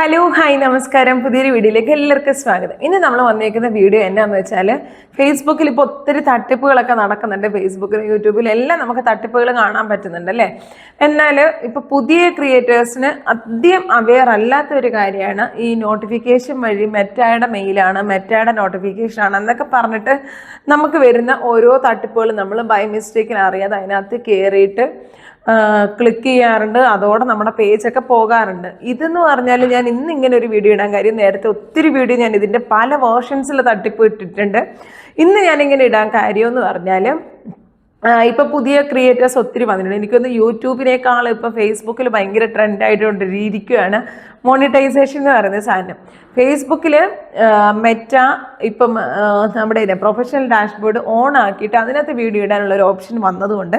Hello hi നമസ്കാരം. പുതിയൊരു വീഡിയോയിലേക്ക് എല്ലാവർക്കും സ്വാഗതം. ഇന്ന് നമ്മൾ വന്നേക്കുന്ന വീഡിയോ എന്നാന്ന് വെച്ചാൽ ഫേസ്ബുക്കിൽ ഇപ്പോൾ ഒത്തിരി തട്ടിപ്പുകളൊക്കെ നടക്കുന്നുണ്ട്. ഫേസ്ബുക്കിലും യൂട്യൂബിലും എല്ലാം നമുക്ക് തട്ടിപ്പുകൾ കാണാൻ പറ്റുന്നുണ്ട് അല്ലേ? എന്നാൽ ഇപ്പോൾ പുതിയ ക്രിയേറ്റേഴ്സിന് അധികം അവെയർ അല്ലാത്ത ഒരു കാര്യമാണ് ഈ നോട്ടിഫിക്കേഷൻ വഴി മെറ്റായുടെ മെയിലാണ് മെറ്റായുടെ നോട്ടിഫിക്കേഷൻ ആണ് എന്നൊക്കെ പറഞ്ഞിട്ട് നമുക്ക് വരുന്ന ഓരോ തട്ടിപ്പുകളും നമ്മൾ ബൈ മിസ്റ്റേക്കിന് അറിയാതെ അതിനകത്ത് കയറിയിട്ട് ക്ലിക്ക് ചെയ്യാറുണ്ട്. അതോടെ നമ്മുടെ പേജൊക്കെ പോകാറുണ്ട്. ഇതെന്ന് പറഞ്ഞാൽ ഞാൻ ഇന്ന് ഇങ്ങനെ ഒരു വീഡിയോ ഇടാൻ കാര്യം നേരത്തെ ഒത്തിരി വീഡിയോ ഞാൻ ഇതിന്റെ പല വേർഷൻസിൽ തട്ടിപ്പ് ഇട്ടിട്ടുണ്ട്. ഇന്ന് ഞാനിങ്ങനെ ഇടാൻ കാര്യം എന്ന് പറഞ്ഞാൽ ഇപ്പം പുതിയ ക്രിയേറ്റേഴ്സ് ഒത്തിരി വന്നിട്ടുണ്ട്. എനിക്കൊന്ന് യൂട്യൂബിനേക്കാൾ ഇപ്പം ഫേസ്ബുക്കിൽ ഭയങ്കര ട്രെൻഡായിട്ടുകൊണ്ടിരിക്കുകയാണ് മോണിറ്റൈസേഷൻ എന്ന് പറയുന്ന സാധനം. ഫേസ്ബുക്കിൽ മെറ്റ ഇപ്പം നമ്മുടെ പ്രൊഫഷണൽ ഡാഷ്ബോർഡ് ഓൺ ആക്കിയിട്ട് അതിനകത്ത് വീഡിയോ ഇടാനുള്ള ഒരു ഓപ്ഷൻ വന്നതുകൊണ്ട്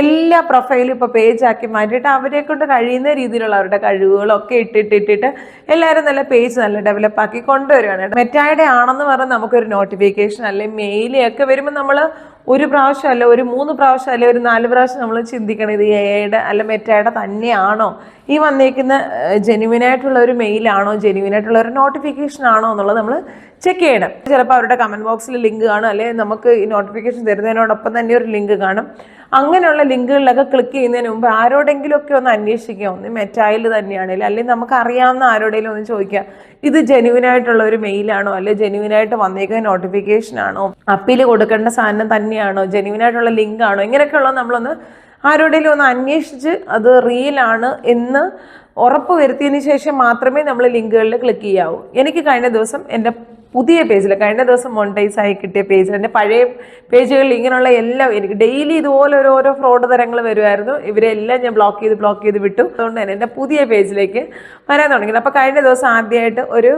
എല്ലാ പ്രൊഫൈലും ഇപ്പോൾ ആക്കി മാറ്റിയിട്ട് അവരെ കൊണ്ട് കഴിയുന്ന രീതിയിലുള്ള അവരുടെ കഴിവുകളൊക്കെ ഇട്ടിട്ട് ഇട്ടിട്ട് എല്ലാവരും നല്ല പേജ് നല്ല ഡെവലപ്പ് ആക്കി കൊണ്ടുവരികയാണ്. മെറ്റായുടെ ആണെന്ന് പറഞ്ഞാൽ നമുക്കൊരു നോട്ടിഫിക്കേഷൻ അല്ലെങ്കിൽ മെയിലൊക്കെ വരുമ്പോൾ നമ്മൾ ഒരു പ്രാവശ്യം അല്ല ഒരു മൂന്ന് പ്രാവശ്യം അല്ലെ ഒരു നാല് പ്രാവശ്യം നമ്മൾ ചിന്തിക്കണം ഇത് എയുടെ അല്ല മെറ്റയുടെ തന്നെയാണോ? ഈ വന്നേക്കുന്ന ജെനുവിൻ ആയിട്ടുള്ള ഒരു മെയിലാണോ ജെനുവിൻ ആയിട്ടുള്ള ഒരു നോട്ടിഫിക്കേഷൻ ആണോ എന്നുള്ളത് നമ്മൾ ചെക്ക് ചെയ്യണം. ചിലപ്പോൾ അവരുടെ കമന്റ് ബോക്സിൽ ലിങ്ക് കാണും അല്ലെങ്കിൽ നമുക്ക് ഈ നോട്ടിഫിക്കേഷൻ തരുന്നതിനോടൊപ്പം തന്നെ ഒരു ലിങ്ക് കാണും. അങ്ങനെയുള്ള ലിങ്കുകളിലൊക്കെ ക്ലിക്ക് ചെയ്യുന്നതിന് മുമ്പ് ആരോടെങ്കിലുമൊക്കെ ഒന്ന് അന്വേഷിക്കുക ഒന്ന് മെറ്റായിൽ തന്നെയാണെങ്കിലും അല്ലെങ്കിൽ നമുക്ക് അറിയാവുന്ന ആരോടെങ്കിലും ഒന്ന് ചോദിക്കുക ഇത് ജെനുവിൻ ആയിട്ടുള്ള ഒരു മെയിലാണോ അല്ലെങ്കിൽ ജെനുവിൻ ആയിട്ട് വന്നേക്കുന്ന നോട്ടിഫിക്കേഷൻ ആണോ അപ്പീൽ കൊടുക്കേണ്ട സാധനം തന്നെയാണോ ജെനുവിൻ ആയിട്ടുള്ള ലിങ്ക് ആണോ ഇങ്ങനെയൊക്കെയുള്ള നമ്മളൊന്ന് ആരോടെങ്കിലും ഒന്ന് അന്വേഷിച്ച് അത് റിയൽ ആണ് എന്ന് ഉറപ്പ് വരുത്തിയതിന് ശേഷം മാത്രമേ നമ്മൾ ലിങ്കുകളിൽ ക്ലിക്ക് ചെയ്യാവൂ. എനിക്ക് കഴിഞ്ഞ ദിവസം എന്റെ പുതിയ പേജിൽ കഴിഞ്ഞ ദിവസം മോണിറ്റൈസ് ആയി കിട്ടിയ പേജിൽ എന്റെ പഴയ പേജുകളിൽ ഇങ്ങനെയുള്ള എല്ലാം എനിക്ക് ഡെയിലി ഇതുപോലെ ഓരോ ഓരോ ഫ്രോഡ് തരങ്ങൾ വരുമായിരുന്നു ഇവരെല്ലാം ഞാൻ ബ്ലോക്ക് ചെയ്ത് ബ്ലോക്ക് ചെയ്ത് വിട്ടു. അതുകൊണ്ട് തന്നെ എന്റെ പുതിയ പേജിലേക്ക് വരാൻ തുടങ്ങി. അപ്പോൾ കഴിഞ്ഞ ദിവസം ആദ്യമായിട്ട് ഒരു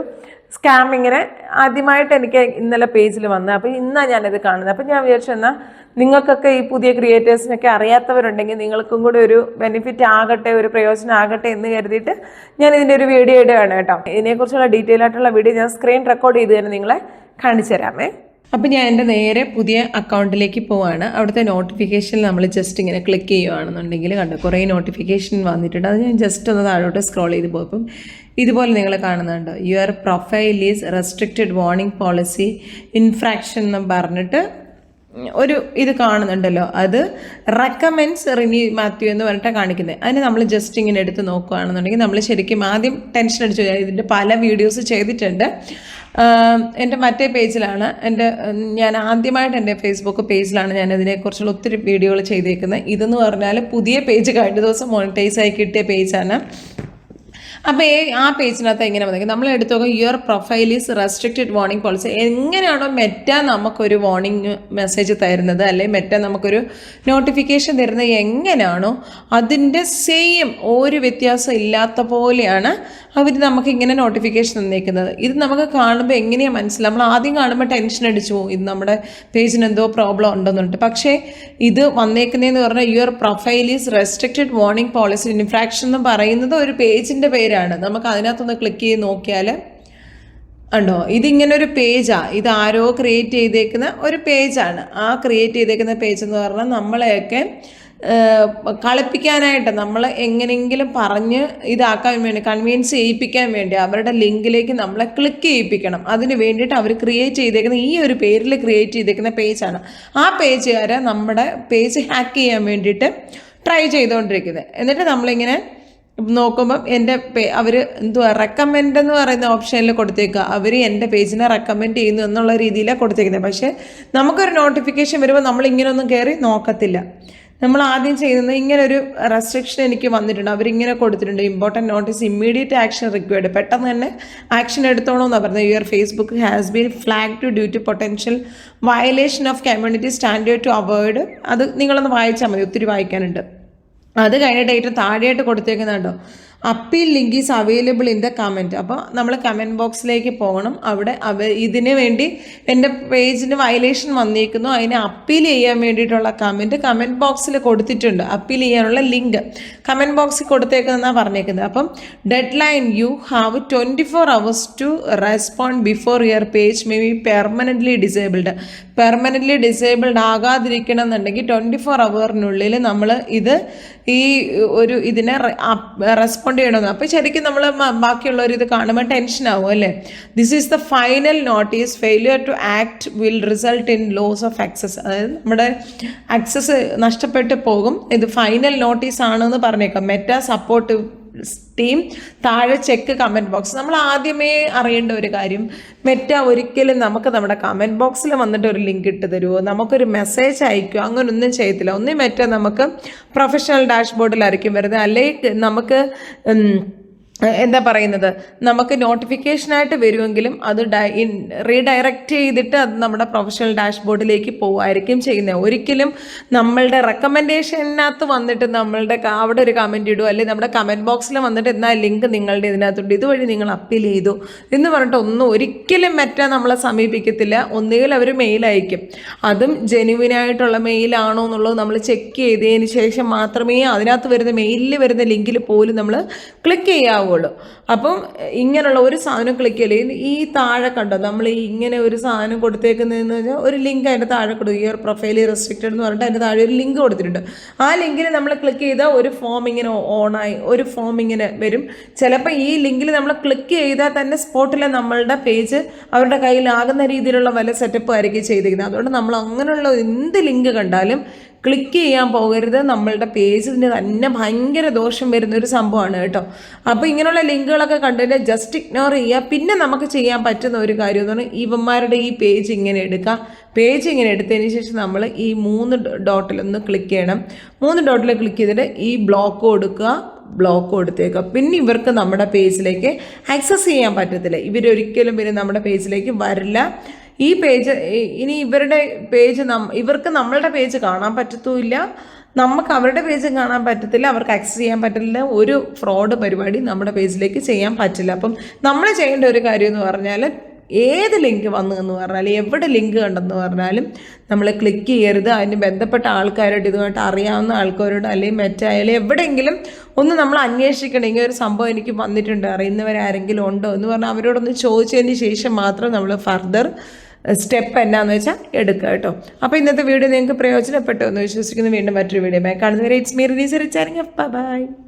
സ്കാമിങ്ങിനെ ആദ്യമായിട്ട് എനിക്ക് ഇന്നലെ പേജിൽ വന്നത് അപ്പോൾ ഇന്നാണ് ഞാനിത് കാണുന്നത്. അപ്പോൾ ഞാൻ വിചാരിച്ചു എന്നാൽ നിങ്ങൾക്കൊക്കെ ഈ പുതിയ ക്രിയേറ്റേഴ്സിനൊക്കെ അറിയാത്തവരുണ്ടെങ്കിൽ നിങ്ങൾക്കും കൂടെ ഒരു ബെനിഫിറ്റ് ആകട്ടെ ഒരു പ്രയോജനം ആകട്ടെ എന്ന് കരുതിയിട്ട് ഞാൻ ഇതിന്റെ ഒരു വീഡിയോ ഇടുകയാണ് കേട്ടോ. ഇതിനെക്കുറിച്ചുള്ള ഡീറ്റെയിൽ ആയിട്ടുള്ള വീഡിയോ ഞാൻ സ്ക്രീൻ റെക്കോർഡ് ചെയ്ത് തന്നെ നിങ്ങളെ കാണിച്ചു തരാമേ. അപ്പം ഞാൻ എന്റെ നേരെ പുതിയ അക്കൗണ്ടിലേക്ക് പോവാണ്. അവിടുത്തെ നോട്ടിഫിക്കേഷനിൽ നമ്മൾ ജസ്റ്റ് ഇങ്ങനെ ക്ലിക്ക് ചെയ്യുകയാണെന്നുണ്ടെങ്കിൽ കണ്ടു കുറേ നോട്ടിഫിക്കേഷൻ വന്നിട്ടുണ്ട്. അത് ഞാൻ ജസ്റ്റ് ഒന്ന് താഴോട്ട് സ്ക്രോൾ ചെയ്ത് പോകും ഇതുപോലെ നിങ്ങൾ കാണുന്നുണ്ട്? Your profile is restricted warning policy infraction എന്ന് പറഞ്ഞിട്ട് ഒരു ഇത് കാണുന്നുണ്ടല്ലോ. അത് റെക്കമെൻഡ്സ് റിനി മാത്യു എന്ന് പറഞ്ഞിട്ട് കാണിക്കുന്നത്. അതിന് നമ്മൾ ജസ്റ്റ് ഇങ്ങനെ എടുത്ത് നോക്കുകയാണെന്നുണ്ടെങ്കിൽ നമ്മൾ ശരിക്കും ആദ്യം ടെൻഷൻ അടിച്ചു. ഇതിന്റെ പല വീഡിയോസ് ചെയ്തിട്ടുണ്ട്. എന്റെ മറ്റേ പേജിലാണ് എന്റെ ഞാൻ ആദ്യമായിട്ട് എന്റെ ഫേസ്ബുക്ക് പേജിലാണ് ഞാൻ ഇതിനെക്കുറിച്ചുള്ള ഒത്തിരി വീഡിയോകൾ ചെയ്തേക്കുന്നത്. ഇതെന്ന് പറഞ്ഞാൽ പുതിയ പേജ് കഴിഞ്ഞ ദിവസം മോണിറ്റൈസ് ആയി കിട്ടിയ പേജാണ് അപ്പോൾ ആ പേജിനകത്ത് എങ്ങനെ വന്നെങ്കിൽ നമ്മൾ എടുത്തു നോക്കുക your profile is restricted warning policy എങ്ങനെയാണോ മെറ്റ നമുക്കൊരു വാർണിംഗ് മെസ്സേജ് തരുന്നത് അല്ലെങ്കിൽ മെറ്റ നമുക്കൊരു നോട്ടിഫിക്കേഷൻ തരുന്നത് എങ്ങനെയാണോ അതിന്റെ സെയിം ഒരു വ്യത്യാസം ഇല്ലാത്ത പോലെയാണ് അവർ നമുക്ക് ഇങ്ങനെ നോട്ടിഫിക്കേഷൻ തന്നേക്കുന്നത്. ഇത് നമുക്ക് കാണുമ്പോൾ എങ്ങനെയാണ് മനസ്സിലാവും നമ്മൾ ആദ്യം കാണുമ്പോൾ ടെൻഷൻ അടിച്ചു പോകും. ഇത് നമ്മുടെ പേജിന് എന്തോ പ്രോബ്ലം ഉണ്ടെന്നുണ്ട് പക്ഷേ ഇത് വന്നേക്കുന്നതെന്ന് പറഞ്ഞാൽ your profile is restricted warning policy infraction എന്ന് പറയുന്നത് ഒരു പേജിന്റെ പേരാണ്. നമുക്ക് അതിനകത്തൊന്ന് ക്ലിക്ക് ചെയ്ത് നോക്കിയാൽ ഉണ്ടോ ഇതിങ്ങനൊരു പേജാണ് പേജാ. ഇത് ആരോ ക്രിയേറ്റ് ചെയ്തേക്കുന്ന ഒരു പേജാണ്. ആ ക്രിയേറ്റ് ചെയ്തേക്കുന്ന പേജ് എന്ന് പറഞ്ഞാൽ നമ്മളെയൊക്കെ കളിപ്പിക്കാനായിട്ട് നമ്മൾ എങ്ങനെയെങ്കിലും പറഞ്ഞ് ഇതാക്കാൻ വേണ്ടി കൺവീൻസ് ചെയ്യിപ്പിക്കാൻ വേണ്ടി അവരുടെ ലിങ്കിലേക്ക് നമ്മളെ ക്ലിക്ക് ചെയ്യിപ്പിക്കണം. അതിന് വേണ്ടിയിട്ട് അവർ ക്രിയേറ്റ് ചെയ്തേക്കുന്ന ഈ ഒരു പേരിൽ ക്രിയേറ്റ് ചെയ്തേക്കുന്ന പേജാണ് ആ പേജുകാരെ നമ്മുടെ പേജ് ഹാക്ക് ചെയ്യാൻ വേണ്ടിയിട്ട് ട്രൈ ചെയ്തുകൊണ്ടിരിക്കുന്നത്. എന്നിട്ട് നമ്മളിങ്ങനെ നോക്കുമ്പം എന്റെ പേ അവർ എന്തുവാ റെക്കമെൻഡ് എന്ന് പറയുന്ന ഓപ്ഷനിൽ കൊടുത്തേക്കുക. അവർ എന്റെ പേജിനെ റെക്കമെൻഡ് ചെയ്യുന്നു എന്നുള്ള രീതിയിലാണ് കൊടുത്തേക്കുന്നത്. പക്ഷേ നമുക്കൊരു നോട്ടിഫിക്കേഷൻ വരുമ്പോൾ നമ്മൾ ഇങ്ങനെയൊന്നും കയറി നോക്കത്തില്ല. നമ്മൾ ആദ്യം ചെയ്യുന്നത് ഇങ്ങനെ ഒരു റെസ്ട്രിക്ഷൻ എനിക്ക് വന്നിട്ടുണ്ട്. അവരിങ്ങനെ കൊടുത്തിട്ടുണ്ട്. Important notice immediate action required പെട്ടെന്ന് തന്നെ ആക്ഷൻ എടുത്തോണമെന്നാണ് പറഞ്ഞത്. Your Facebook has been flag to due to potential violation of community standard to avoid അത് നിങ്ങളൊന്ന് വായിച്ചാൽ മതി. ഒത്തിരി വായിക്കാനുണ്ട്. അത് കഴിഞ്ഞിട്ട് ഏറ്റവും താഴെയായിട്ട് കൊടുത്തേക്കുന്നുണ്ടോ. Appeal link is available in the comment അപ്പോൾ നമ്മൾ കമന്റ് ബോക്സിലേക്ക് പോകണം. അവിടെ അവ ഇതിന് വേണ്ടി എന്റെ പേജിന് വയലേഷൻ വന്നിരിക്കുന്നു അതിനെ അപ്പീൽ ചെയ്യാൻ വേണ്ടിയിട്ടുള്ള കമന്റ് കമന്റ് ബോക്സിൽ കൊടുത്തിട്ടുണ്ട്. അപ്പീൽ ചെയ്യാനുള്ള ലിങ്ക് കമന്റ് ബോക്സിൽ കൊടുത്തേക്കുന്നതാണ് പറഞ്ഞേക്കുന്നത്. അപ്പം deadline you have twenty four hours to respond before your page may be permanently disabled. Permanently disabled ആകാതിരിക്കണം എന്നുണ്ടെങ്കിൽ ട്വന്റി ഫോർ അവറിനുള്ളിൽ നമ്മൾ ഇത് ഈ ഒരു ഇതിനെ റെസ്പോണ്ട് ചെയ്യണമെന്ന്. അപ്പോൾ ശരിക്കും നമ്മൾ ബാക്കിയുള്ളവർ ഇത് കാണുമ്പോൾ ടെൻഷൻ ആവും അല്ലേ? This is the final notice failure to act will result in loss of access അതായത് നമ്മുടെ ആക്സസ് നഷ്ടപ്പെട്ട് പോകും. ഇത് ഫൈനൽ നോട്ടീസ് ആണെന്ന് പറഞ്ഞേക്കാം. മെറ്റാ സപ്പോർട്ട് ടീം താഴെ ചെക്ക് കമന്റ് ബോക്സ് നമ്മൾ ആദ്യമേ അറിയേണ്ട ഒരു കാര്യം മെറ്റ ഒരിക്കലും നമുക്ക് നമ്മുടെ കമന്റ് ബോക്സിൽ വന്നിട്ട് ഒരു ലിങ്ക് ഇട്ട് തരുമോ നമുക്കൊരു മെസ്സേജ് അയക്കുമോ അങ്ങനൊന്നും ചെയ്യത്തില്ല. ഒന്നും മെറ്റ നമുക്ക് പ്രൊഫഷണൽ ഡാഷ്ബോർഡിലായിരിക്കും വരുന്നത്. അല്ലെങ്കിൽ നമുക്ക് എന്താ പറയുന്നത്? നമുക്ക് നോട്ടിഫിക്കേഷനായിട്ട് വരുമെങ്കിലും അത് റീഡയറക്റ്റ് ചെയ്തിട്ട് അത് നമ്മുടെ പ്രൊഫഷണൽ ഡാഷ്ബോർഡിലേക്ക് പോവുമായിരിക്കും ചെയ്യുന്നത്. ഒരിക്കലും നമ്മളുടെ റെക്കമെൻഡേഷനകത്ത് വന്നിട്ട് നമ്മളുടെ അവിടെ ഒരു കമന്റ് ഇടുക അല്ലെങ്കിൽ നമ്മുടെ കമന്റ് ബോക്സിൽ വന്നിട്ട് എന്നാൽ ലിങ്ക് നിങ്ങളുടെ ഇതിനകത്തുണ്ട് ഇതുവഴി നിങ്ങൾ അപ്പീൽ ചെയ്തു എന്ന് പറഞ്ഞിട്ട് ഒന്നും ഒരിക്കലും മറ്റ നമ്മളെ സമീപിക്കത്തില്ല. ഒന്നുകിൽ അവർ മെയിൽ അയക്കും. അതും ജെനുവിനായിട്ടുള്ള മെയിലാണോ എന്നുള്ളത് നമ്മൾ ചെക്ക് ചെയ്തതിന് ശേഷം മാത്രമേ അതിനകത്ത് വരുന്ന മെയിലിൽ വരുന്ന ലിങ്കിൽ പോലും നമ്മൾ ക്ലിക്ക് ചെയ്യാവുള്ളൂ അപ്പം ഇങ്ങനെയുള്ള ഒരു സാധനം ക്ലിക്ക് ചെയ്യില്ല ഈ താഴെ കണ്ടോ? നമ്മൾ ഈ ഇങ്ങനെ ഒരു സാധനം കൊടുത്തേക്കുന്നതെന്ന് വെച്ചാൽ ഒരു ലിങ്ക് അതിന്റെ താഴെ കൊടുക്കും ഈ ഒരു പ്രൊഫൈൽ റെസ്ട്രിക്റ്റഡ് എന്ന് പറഞ്ഞിട്ട് അതിന്റെ താഴെ ഒരു ലിങ്ക് കൊടുത്തിട്ടുണ്ട്. ആ ലിങ്കിൽ നമ്മൾ ക്ലിക്ക് ചെയ്താൽ ഒരു ഫോം ഇങ്ങനെ ഓണായി ഒരു ഫോം ഇങ്ങനെ വരും. ചിലപ്പോൾ ഈ ലിങ്കിൽ നമ്മൾ ക്ലിക്ക് ചെയ്താൽ തന്നെ സ്പോട്ടിൽ നമ്മളുടെ പേജ് അവരുടെ കയ്യിലാകുന്ന രീതിയിലുള്ള വല്ല സെറ്റപ്പ് ആയിരിക്കും ചെയ്തിരിക്കുന്നത്. അതുകൊണ്ട് നമ്മൾ അങ്ങനെയുള്ള എന്ത് ലിങ്ക് കണ്ടാലും ക്ലിക്ക് ചെയ്യാൻ പോകരുത്. നമ്മളുടെ പേജിന് തന്നെ ഭയങ്കര ദോഷം വരുന്ന ഒരു സംഭവമാണ് കേട്ടോ. അപ്പോൾ ഇങ്ങനെയുള്ള ലിങ്കുകളൊക്കെ കണ്ടിട്ട് ജസ്റ്റ് ഇഗ്നോർ ചെയ്യുക. പിന്നെ നമുക്ക് ചെയ്യാൻ പറ്റുന്ന ഒരു കാര്യം എന്ന് പറഞ്ഞാൽ ഇവന്മാരുടെ ഈ പേജ് ഇങ്ങനെ എടുക്കുക. പേജ് ഇങ്ങനെ എടുത്തതിന് ശേഷം നമ്മൾ ഈ മൂന്ന് ഡോട്ടിലൊന്ന് ക്ലിക്ക് ചെയ്യണം. മൂന്ന് ഡോട്ടിൽ ക്ലിക്ക് ചെയ്തിട്ട് ഈ ബ്ലോക്ക് കൊടുക്കുക. ബ്ലോക്ക് കൊടുത്തേക്കുക. പിന്നെ ഇവർക്ക് നമ്മുടെ പേജിലേക്ക് ആക്സസ് ചെയ്യാൻ പറ്റത്തില്ല. ഇവരൊരിക്കലും പിന്നെ നമ്മുടെ പേജിലേക്ക് വരില്ല. ഈ പേജ് ഇനി ഇവരുടെ പേജ് നം ഇവർക്ക് നമ്മളുടെ പേജ് കാണാൻ പറ്റത്തുമില്ല. നമുക്ക് അവരുടെ പേജ് കാണാൻ പറ്റത്തില്ല. അവർക്ക് ആക്സസ് ചെയ്യാൻ പറ്റില്ല ഒരു ഫ്രോഡ് പരിപാടി നമ്മുടെ പേജിലേക്ക് ചെയ്യാൻ പറ്റില്ല. അപ്പം നമ്മൾ ചെയ്യേണ്ട ഒരു കാര്യം എന്ന് പറഞ്ഞാൽ ഏത് ലിങ്ക് വന്നു എന്ന് പറഞ്ഞാലും എവിടെ ലിങ്ക് കണ്ടെന്ന് പറഞ്ഞാലും നമ്മൾ ക്ലിക്ക് ചെയ്യരുത്. അതിന് ബന്ധപ്പെട്ട ആൾക്കാരോട് ഇതുമായിട്ട് അറിയാവുന്ന ആൾക്കാരോട് അല്ലെങ്കിൽ മറ്റായാലും എവിടെയെങ്കിലും ഒന്ന് നമ്മൾ അന്വേഷിക്കണം. ഇങ്ങനെ ഒരു സംഭവം എനിക്ക് വന്നിട്ടുണ്ട്. അറിയുന്നവരാരെങ്കിലും ഉണ്ടോ എന്ന് പറഞ്ഞാൽ അവരോടൊന്ന് ചോദിച്ചതിന് ശേഷം മാത്രം നമ്മൾ ഫർദർ സ്റ്റെപ്പ് എന്നാന്ന് വെച്ചാൽ എടുക്കുക കേട്ടോ. അപ്പോൾ ഇന്നത്തെ വീഡിയോ നിങ്ങൾക്ക് പ്രയോജനപ്പെട്ടു എന്ന് വിശ്വസിക്കുന്നു. വീണ്ടും മറ്റൊരു വീഡിയോ കാണുന്നവരെ ഇറ്റ്സ് മീ റിലീസ് റിച്ചാരിങ് ബൈ